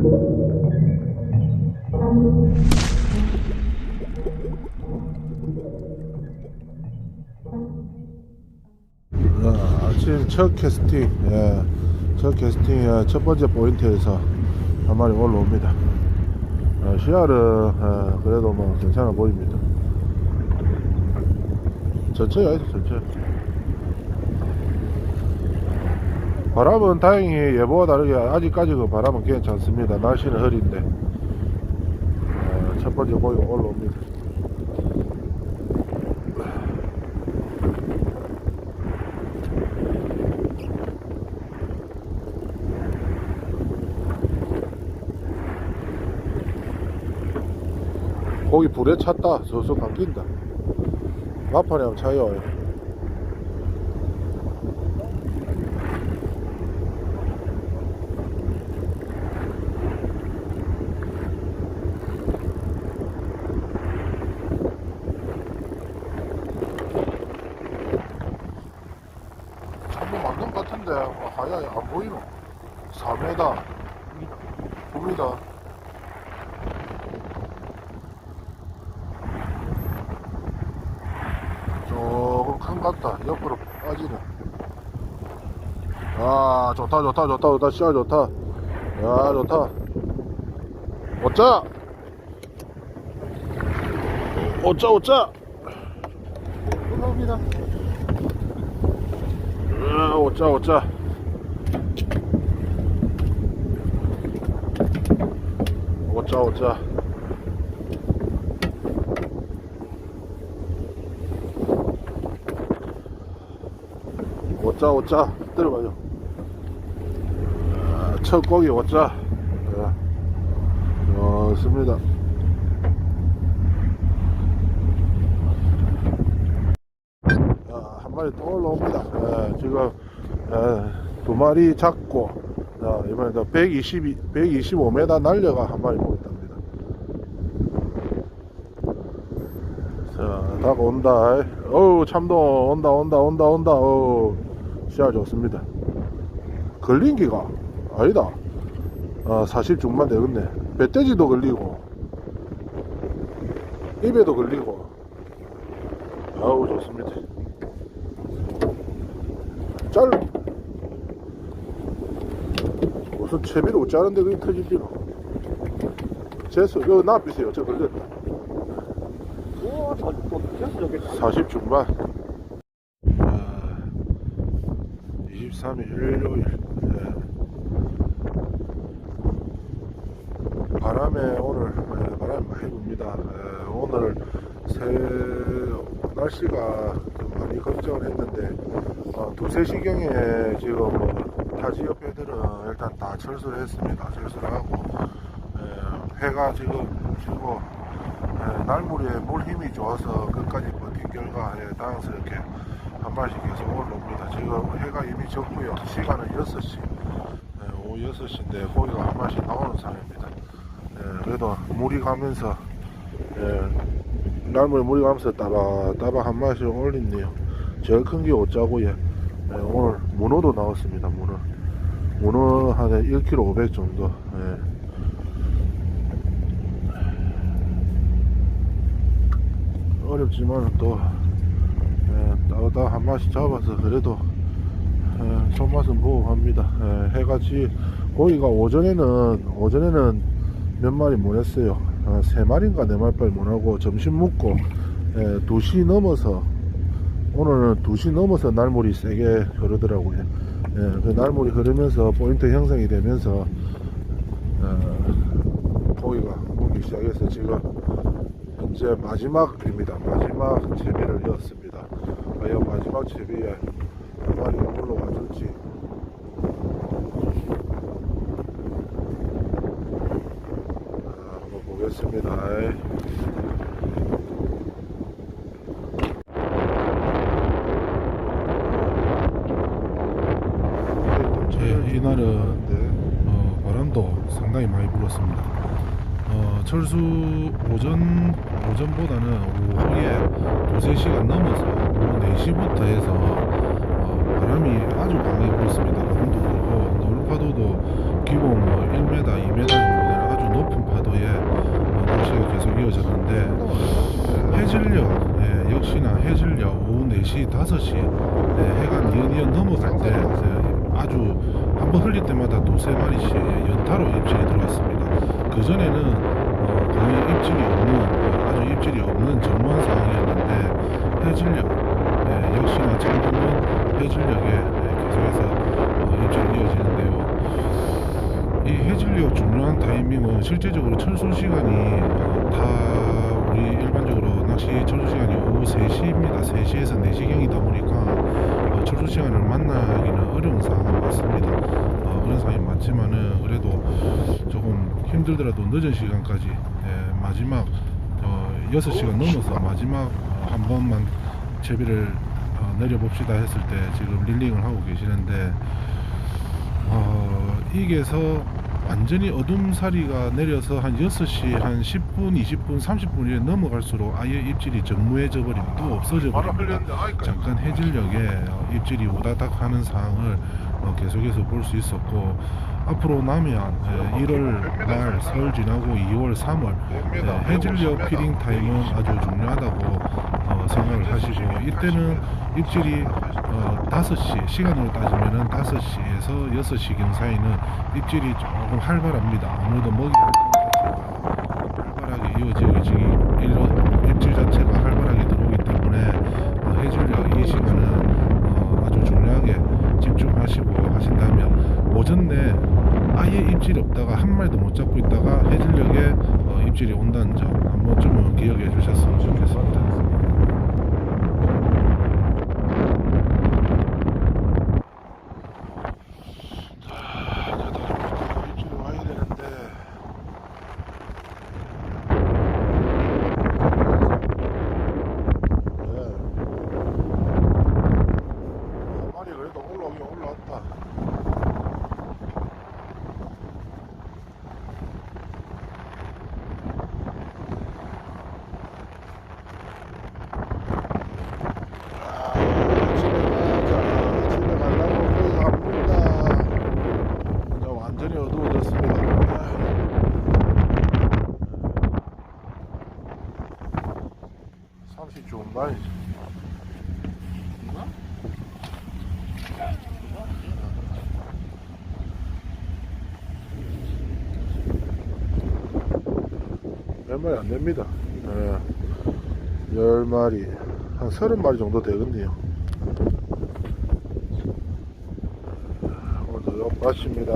어, 아침 첫 캐스팅, 예, 첫 캐스팅, 예, 첫 번째 포인트에서 한 마리 올라옵니다. 어, 시야는 예, 그래도 뭐 괜찮아 보입니다. 천천히 가야죠, 천천히. 바람은 다행히 예보와 다르게 아직까지 그 바람은 괜찮습니다. 날씨는 흐린데 어, 첫 번째 고기가 올라옵니다. 고기 불에 찼다. 서서 감긴다. 마판이랑 차이요. 참뭐 맞는 것 같은데 뭐 하얀 안 보이노? 4m 9m 조금 큰것 같다. 옆으로 빠지네. 아 좋다 좋다 좋다 좋다. 시야 좋다. 야 좋다. 오자 오자 오자 감사합니다. 아, 오자 오자 오자 오자. 오자 오자. 들어가죠 아, 첫 고기 오자. 아, 좋습니다. 아, 한 마리 또 올라옵니다. 예, 지금 예, 두 마리 잡고 자, 이번에 122, 125m 날려가 한 마리 보겠답니다. 자, 닭 온다. 어우, 참돔 온다, 온다, 온다, 온다. 어우, 시야 좋습니다. 걸린 기가 아니다. 아, 사실 중만 되겠네. 배돼지도 걸리고, 입에도 걸리고. 아우, 좋습니다. 짤 무슨 채비를 못 자는데 그게 터지지노 재수 이거 놔비세요 저 걸렸다 오, 저, 또, 계속 좋겠다. 40 중반 아, 23일 일요일 예. 바람에 오늘 예, 바람이 많이 붑니다 예, 오늘 새 날씨가 좀 많이 걱정을 했는데 어, 두세 시경에 지금 뭐 타지 옆에들은 일단 다 철수를 했습니다 철수를 하고 예, 해가 지금 지고 예, 날물에 물 힘이 좋아서 끝까지 버틴 결과 예, 당스럽게 한 마리씩 계속 올라옵니다. 지금 해가 이미 졌고요. 시간은 6시, 예, 오후 6시인데 고기가 한 마리씩 나오는 상황입니다. 예, 그래도 물이 가면서 예, 날물에 물이 가면서 따바 한 마리씩 올리네요. 제일 큰게 오자고요. 예, 오늘 문어도 나왔습니다. 문어. 문어 한 1kg 500 정도. 예. 어렵지만 또 예, 따다 한 마씩 잡아서 그래도 예, 손맛은 보고 갑니다. 예, 해같이 고기가 오전에는 오전에는 몇 마리 못 했어요. 아, 세 마리인가 네 마리빨 못 하고 점심 먹고 예, 2시 넘어서 오늘은 2시 넘어서 날물이 세게 흐르더라고요. 예, 그 날물이 흐르면서 포인트 형성이 되면서 어, 고기가 먹기 시작해서 지금 이제 마지막입니다. 마지막 채비를 이었습니다. 과연 마지막 채비에 한 마리가 올라와 줄지. 아, 한번 보겠습니다. 날은 어, 바람도 상당히 많이 불었습니다. 어, 철수 오전 오전보다는 오후에 두세 시간 넘어서 오후 4시부터 해서 어, 바람이 아주 강하게 불었습니다. 바람도 불고 노을파도도 기본 뭐 1m, 2m 정도 이어졌는데 해질녘 예, 역시나 해질녘 오후 4시 5시 예, 해가 니언니언 넘어갈 때 예, 아주 한 번 흘릴 때마다 두세 마리씩 연타로 입질이 들어왔습니다. 그 전에는 어, 거의 입질이 없는 어, 아주 입질이 없는 전무한 상황이었는데 해질녘 예, 역시나 장군은 해질녘에 예, 계속해서 어, 입질이 이어지는데요. 이 해질녘 중요한 타이밍은 실제적으로 철수 시간이 어, 다 우리 일반적으로 낚시 철수 시간이 오후 3시입니다. 3시에서 4시경이다 보니까 어, 철수 시간을 만나기는 어려운 상황은 맞습니다. 어, 그런 상황이 맞지만은 그래도 조금 힘들더라도 늦은 시간까지 예, 마지막 어, 6시간 넘어서 마지막 어, 한 번만 제비를 어, 내려봅시다 했을 때 지금 릴링을 하고 계시는데 어, 이게서 완전히 어둠사리가 내려서 한 6시 한 10분, 20분, 30분이 넘어갈수록 아예 입질이 전무해져 버리고 또 없어져 버립니다. 잠깐 해질녘에 어, 입질이 우다닥 하는 상황을 어, 계속해서 볼 수 있었고 앞으로 예, 1월 말 설 지나고 2월, 3월 예, 해질녘 피딩 타임은 아주 중요하다고 어, 생각을 하시고 이때는 입질이 어, 5시 시간으로 따지면은 5시에서 6시 경 사이는 입질이 조금 활발합니다. 아무래도 먹이 활발하게 이어지기 일로 입질 자체가 활발하게 들어오기 때문에 어, 해질녘 이 시간은 어, 아주 중요하게 집중하시고 하신다면 오전 내 아예 입질이 없다가 한 마리도 못 잡고 있다가 해질녘에 어, 입질이 온다는 점 한 번쯤은 기억해 주셨으면 좋겠습니다. 입질이 와야 되는데 네. 한 마리 그래도 올라오긴 올라왔다. 아, 집에 가자. 집에 가려고 거의 갑니다. 이제 완전히 어두워졌습니다. 날이지. 몇 마리 안 됩니다. 예, 열 마리, 한 서른 마리 정도 되겠네요. 오늘도 여기까지입니다.